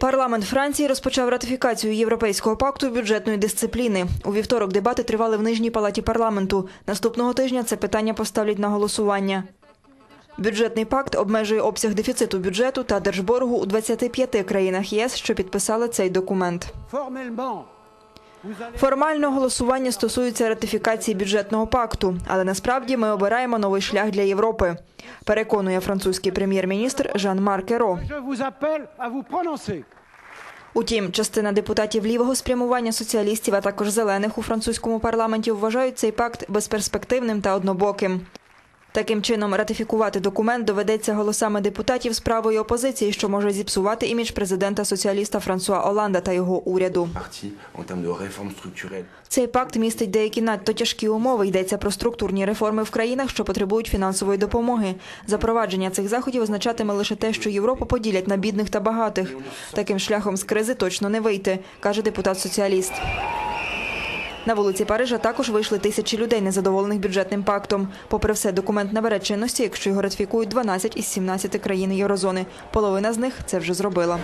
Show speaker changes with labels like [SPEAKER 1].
[SPEAKER 1] Парламент Франції розпочав ратифікацію Європейського пакту бюджетної дисципліни. У вівторок дебати тривали в нижній палаті парламенту. Наступного тижня це питання поставлять на голосування. Бюджетний пакт обмежує обсяг дефіциту бюджету та держборгу у 25 країнах ЄС, що підписали цей документ. Формально голосування стосується ратифікації бюджетного пакту, але насправді ми обираємо новий шлях для Європи. Переконує французький прем'єр-міністр
[SPEAKER 2] à vous prononcer.
[SPEAKER 1] Утім, частина депутатів лівого спрямування соціалістів, а також зелених у французькому парламенті вважають цей пакт безперспективним та однобоким. Таким чином, ратифікувати документ доведеться голосами депутатів з правої опозиції, що може зіпсувати імідж президента соціаліста Франсуа Оланда та його уряду. Цей пакт містить деякі надто тяжкі умови. Йдеться про структурні реформи в країнах, що потребують фінансової допомоги. Запровадження цих заходів означатиме лише те, що Європу поділять на бідних та багатих. Таким шляхом з кризи точно не вийти, каже депутат-соціаліст. На вулиці Парижа також вийшли тисячі людей, незадоволених бюджетним пактом. Попри все, документ набере чинності, якщо його ратифікують 12 із 17 країн Єврозони. Половина з них це вже зробила.